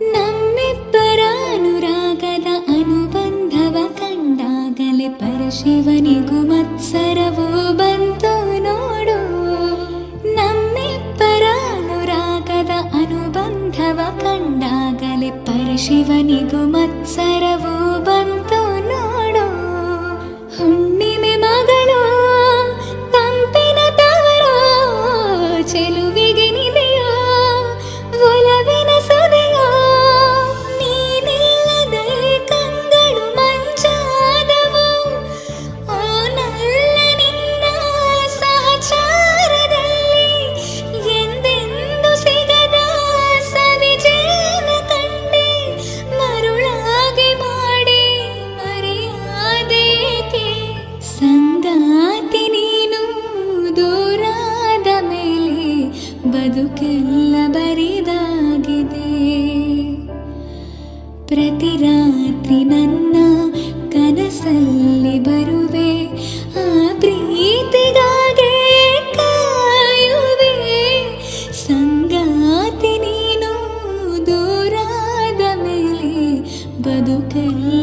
ನಮ್ಮಿಬ್ಬರ ಅನುರಾಗದ ಅನುಬಂಧವ ಕಂಡಾಗಲೇ ಪರಶಿವನಿಗೂ ಮತ್ಸರವೋ ಬಂತು ನೋಡು ನಮ್ಮಿಬ್ಬರಾನುರಾಗದ ಅನುಬಂಧವ ಕಂಡಾಗಲೇ ಪರಶಿವನಿಗೂ ಮತ್ಸರವೋ ಬಂತು ಸಂಗಾತಿ ನೀನು ದೂರಾದ ಮೇಲೆ ಬದುಕೆಲ್ಲ ಬರಿದಾಗಿದೆ. ಪ್ರತಿ ರಾತ್ರಿ ನನ್ನ ಕನಸಲ್ಲಿ ಬರುವೆ, ಆ ಪ್ರೀತಿಗಾಗೆ ಕಾಯುವೆ. ಸಂಗಾತಿ ನೀನು ದೂರಾದ ಮೇಲೆ ಬದುಕೆಲ್ಲ